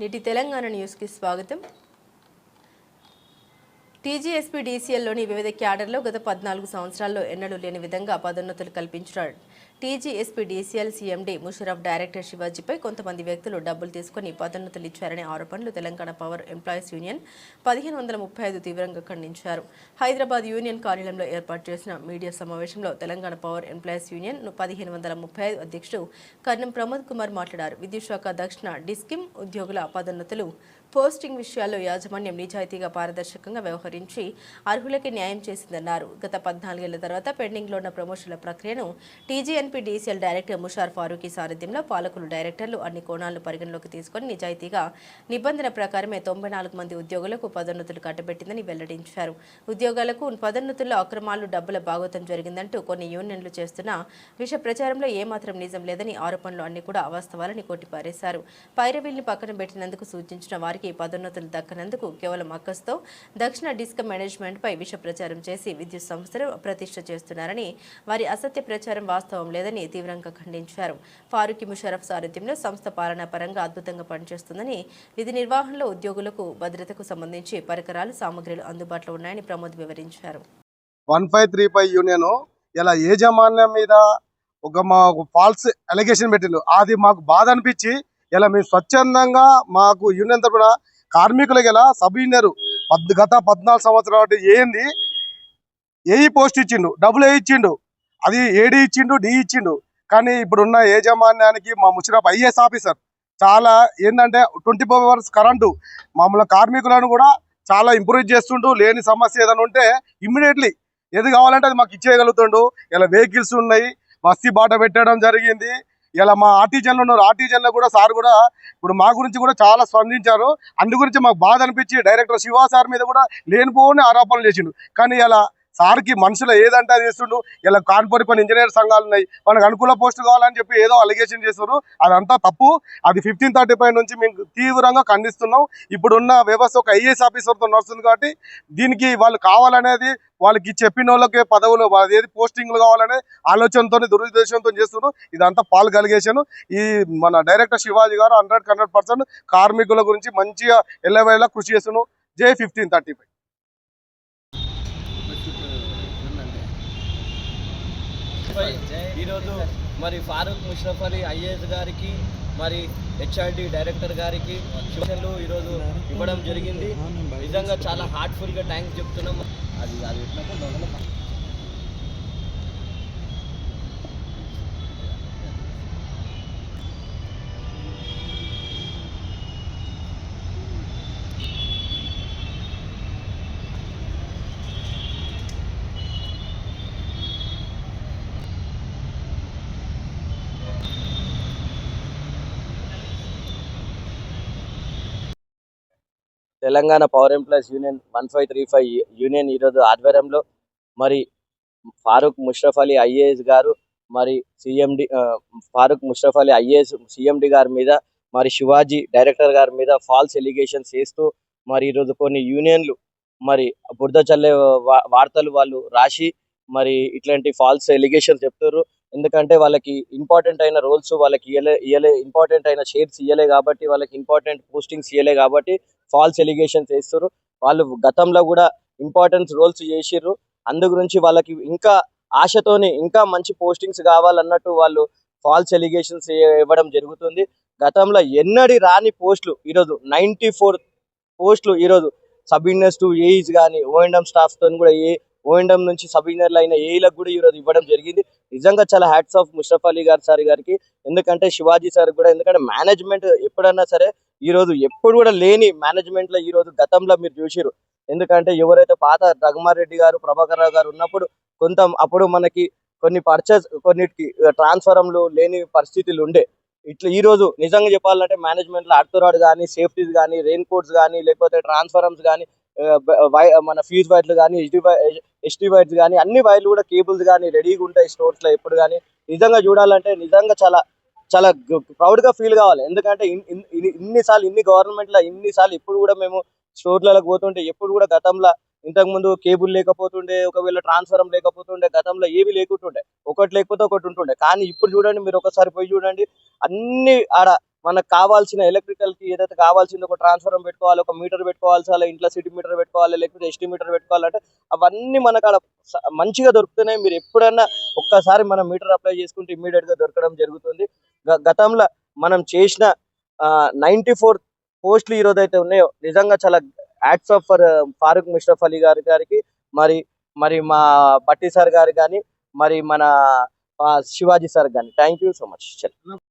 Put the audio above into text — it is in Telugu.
నేటి తెలంగాణ న్యూస్కి స్వాగతం. టీజీఎస్పీ డీసీఎల్లోని వివిధ క్యాడర్లో గత పద్నాలుగు సంవత్సరాల్లో ఎన్నడూ లేని విధంగా పదోన్నతులు కల్పించారు TGSP DCL CMD Musharraf director శివాజీపై కొంతమంది వ్యక్తులు డబ్బులు తీసుకుని పదోన్నతులు ఇచ్చారనే ఆరోపణలు తెలంగాణ పవర్ ఎంప్లాయీస్ యూనియన్ పదిహేను వందల ముప్పై ఐదు తీవ్రంగా ఖండించారు. హైదరాబాద్ యూనియన్ కార్యాలయంలో ఏర్పాటు చేసిన మీడియా సమావేశంలో తెలంగాణ పవర్ ఎంప్లాయీస్ యూనియన్ పదిహేను వందల ముప్పై ఐదు అధ్యక్షుడు కర్ణం ప్రమోద్ కుమార్ మాట్లాడారు. విద్యుత్ శాఖ దక్షిణ డిస్కిమ్ ఉద్యోగుల పదోన్నతులు పోస్టింగ్ విషయాల్లో యాజమాన్యం నిజాయితీగా పారదర్శకంగా వ్యవహరించి అర్హులకి న్యాయం చేసిందన్నారు. గత పద్నాలుగేళ్ళ తర్వాత పెండింగ్లో ఉన్న ప్రమోషన్ల ప్రక్రియను TGN DCL director Musharraf Farooqui సారథ్యంలో పాలకులు డైరెక్టర్లు అన్ని కోణాలను పరిగణలోకి తీసుకొని నిజాయితీగా నిబంధన ప్రకారమే తొంభై నాలుగు మంది ఉద్యోగులకు పదోన్నతులు కట్టబెట్టిందని వెల్లడించారు. ఉద్యోగాలకు పదోన్నతుల్లో అక్రమాలు డబ్బుల భాగోతం జరిగిందంటూ కొన్ని యూనియన్లు చేస్తున్న విష ప్రచారంలో ఏమాత్రం నిజం లేదని ఆరోపణలు అన్ని కూడా అవాస్తవాలని కొట్టిపారేశారు. పైరవీల్ని పక్కన పెట్టినందుకు సూచించిన వారికి పదోన్నతులు దక్కనందుకు కేవలం అక్కస్తో దక్షిణ డిస్క్ మేనేజ్మెంట్ పై విష ప్రచారం చేసి విద్యుత్ సంస్థలు ప్రతిష్ట చేస్తున్నారని వారి అసత్య ప్రచారం వాస్తవం లేదని తీవ్రంగా ఖండించారు. ఫారూక్ ముషరఫ్ సారథ్యంలో సంస్థ పాలనా పరంగా అద్భుతంగా పనిచేస్తుందని విధి నిర్వహణలో ఉద్యోగులకు భద్రతకు సంబంధించి పరికరాలు సామగ్రిలు అందుబాటులో ఉన్నాయని ప్రమోద్ వివరించారు. One five three five union ఇలా యాజమాన్యం మీద ఒక మాకు ఫాల్స్ అలిగేషన్ పెట్టిండు. అది మాకు బాధ అనిపించి ఇలా మేము స్వచ్ఛందంగా మాకు యూనియన్ తరపున కార్మికులకి ఇలా సబ్ యూనియర్ పద్ గత పద్నాలుగు సంవత్సరాలు ఏంది ఏ పోస్ట్ ఇచ్చిండు డబ్బులు ఏ ఇచ్చిండు. అది ఏడి ఇచ్చిండు డి ఇచ్చిండు. కానీ ఇప్పుడున్న యాజమాన్యానికి మా ముషిరాబ్ ఐఏఎస్ ఆఫీసర్ చాలా ఏంటంటే ట్వంటీ ఫోర్ అవర్స్ కరెంటు. మామూలు కార్మికులను కూడా చాలా ఇంప్రూవ్ చేస్తుండు లేని సమస్య ఏదైనా ఉంటే ఇమ్మీడియట్లీ ఏది కావాలంటే అది మాకు ఇచ్చేయగలుగుతుండు. ఇలా వెహికల్స్ ఉన్నాయి మస్తి బాట పెట్టడం జరిగింది. ఇలా మా ఆర్టీజన్లు ఉన్నారు ఆర్టీజన్లో కూడా సార్ కూడా ఇప్పుడు మా గురించి కూడా చాలా స్పందించారు. అందు గురించి మాకు బాధ అనిపించి డైరెక్టర్ శివ సార్ మీద కూడా లేనిపోని ఆరోపణలు చేసిండు. కానీ ఇలా సార్కి మనుషులు ఏదంటే అది చేస్తుండు. ఇలా కాన్పూర్ కొన్ని ఇంజనీర్ సంఘాలు ఉన్నాయి. మనకు అనుకూల పోస్ట్ కావాలని చెప్పి ఏదో అలిగేషన్ చేస్తున్నారు. అదంతా తప్పు. అది ఫిఫ్టీన్ థర్టీ ఫైవ్ నుంచి మేము తీవ్రంగా ఖండిస్తున్నాం. ఇప్పుడున్న వ్యవస్థ ఒక ఐఏఎస్ ఆఫీసర్తో నడుస్తుంది కాబట్టి దీనికి వాళ్ళు కావాలనేది వాళ్ళకి చెప్పిన వాళ్ళకి పదవులు ఏది పోస్టింగ్లు కావాలనే ఆలోచనతో దురుద్దేశంతో చేస్తున్నారు. ఇదంతా పాలు కలిగేశాను ఈ మన డైరెక్టర్ శివాజీ గారు హండ్రెడ్ హండ్రెడ్ పర్సెంట్ కార్మికుల గురించి మంచిగా ఎల్లవేళ కృషి చేస్తున్నాం జే ఫిఫ్టీన్ థర్టీ ఫైవ్ ఈరోజు మరి ఫారూక్ ముషరఫ్ అలీ ఐఏఎస్ గారికి మరి హెచ్ఆర్డి డైరెక్టర్ గారికి సూచనలు ఈరోజు ఇవ్వడం జరిగింది. నిజంగా చాలా హార్ట్ఫుల్గా థ్యాంక్స్ చెప్తున్నాం. అది అది పెట్టినప్పుడు Telangana power employees union one five three five union ఈరోజు ఆధ్వర్యంలో మరి ఫారూక్ ముష్రఫ్ అలీ ఐఏఎస్ గారు మరి CMD Farooq Musharraf Ali IAS CMD గారి మీద మరి శివాజీ డైరెక్టర్ గారి మీద ఫాల్స్ ఎలిగేషన్స్ చేస్తూ మరి ఈరోజు కొన్ని యూనియన్లు మరి బురద చల్లే వా- వార్తలు వాళ్ళు రాసి మరి ఇట్లాంటి ఫాల్స్ ఎలిగేషన్స్ చెప్తారు ఎందుకంటే వాళ్ళకి ఇంపార్టెంట్ అయిన రోల్స్ వాళ్ళకి ఇయ్యలే ఇయ్యలే ఇంపార్టెంట్ అయిన షేర్స్ ఇయ్యలే కాబట్టి వాళ్ళకి ఇంపార్టెంట్ పోస్టింగ్స్ ఇయ్యలే కాబట్టి ఫాల్స్ ఎలిగేషన్స్ వేస్తారు వాళ్ళు గతంలో కూడా ఇంపార్టెన్స్ రోల్స్ చేసిర్రు. అందు గురించి వాళ్ళకి ఇంకా ఆశతోని ఇంకా మంచి పోస్టింగ్స్ కావాలన్నట్టు వాళ్ళు ఫాల్స్ ఎలిగేషన్స్ ఇవ్వడం జరుగుతుంది. గతంలో ఎన్నడి రాని పోస్టులు ఈరోజు నైంటీ ఫోర్ పోస్టులు ఈరోజు సబ్ ఇంజనీర్స్ టు ఏఈస్ కానీ ఓఎండం స్టాఫ్తో కూడా ఏ ఓఎండమ్ నుంచి సబ్ ఇంజనీర్లు అయిన ఏఈలకు కూడా ఈరోజు ఇవ్వడం జరిగింది. నిజంగా చాలా హ్యాట్స్ ఆఫ్ ముషరఫ్ అలీ గారు సార్ గారికి. ఎందుకంటే శివాజీ సార్ కూడా ఎందుకంటే మేనేజ్మెంట్ ఎప్పుడన్నా సరే ఈ రోజు ఎప్పుడు కూడా లేని మేనేజ్మెంట్లో ఈ రోజు గతంలో మీరు చూసిరు ఎందుకంటే ఎవరైతే పాత రఘుమారెడ్డి గారు ప్రభాకర్ రావు గారు ఉన్నప్పుడు కొంత అప్పుడు మనకి కొన్ని పర్చేస్ కొన్నిటికి ట్రాన్స్ఫరంలు లేని పరిస్థితులు ఉండే. ఇట్లా ఈ రోజు నిజంగా చెప్పాలంటే మేనేజ్మెంట్లో కానీ సేఫ్టీస్ కానీ రెయిన్ కోట్స్ కానీ లేకపోతే ట్రాన్స్ఫరమ్స్ కానీ మన ఫీజ్ వైర్లు కానీ హెచ్డి హెచ్డి వైర్స్ కానీ అన్ని వైర్లు కూడా కేబుల్స్ కానీ రెడీగా ఉంటాయి స్టోర్స్లో ఎప్పుడు కానీ నిజంగా చూడాలంటే నిజంగా చాలా చాలా ప్రౌడ్గా ఫీల్ కావాలి. ఎందుకంటే ఇన్ని- ఇన్నిసార్లు ఇన్ని గవర్నమెంట్లో ఇన్నిసార్లు ఇప్పుడు కూడా మేము స్టోర్లకు పోతుంటే ఎప్పుడు కూడా గతంలో ఇంతకు ముందు కేబుల్ లేకపోతుండే ఒకవేళ ట్రాన్స్ఫరం లేకపోతుండే గతంలో ఏవి లేకుంటుండే. ఒకటి లేకపోతే ఒకటి ఉంటుండే. కానీ ఇప్పుడు చూడండి మీరు ఒకసారి పోయి చూడండి అన్ని ఆడ మనకు కావాల్సిన ఎలక్ట్రికల్కి ఏదైతే కావాల్సిందో ఒక ట్రాన్స్ఫార్మర్ పెట్టుకోవాలి ఒక మీటర్ పెట్టుకోవాలి అలా ఇంట్లో సిటీ మీటర్ పెట్టుకోవాలి లేకపోతే ఎస్టీ మీటర్ పెట్టుకోవాలంటే అవన్నీ మనకు అక్కడ మంచిగా దొరుకుతున్నాయి. మీరు ఎప్పుడన్నా ఒక్కసారి మనం మీటర్ అప్లై చేసుకుంటే ఇమీడియట్గా దొరకడం జరుగుతుంది. గ- గతంలో మనం చేసిన నైన్టీ ఫోర్ పోస్టులు ఈ రోజు అయితే ఉన్నాయో నిజంగా చాలా ads of for Farooq Musharraf Ali గారి గారికి మరి మరి మా భట్టి సార్ గారు కానీ మరి మన శివాజీ సార్ కానీ థ్యాంక్ యూ సో మచ్.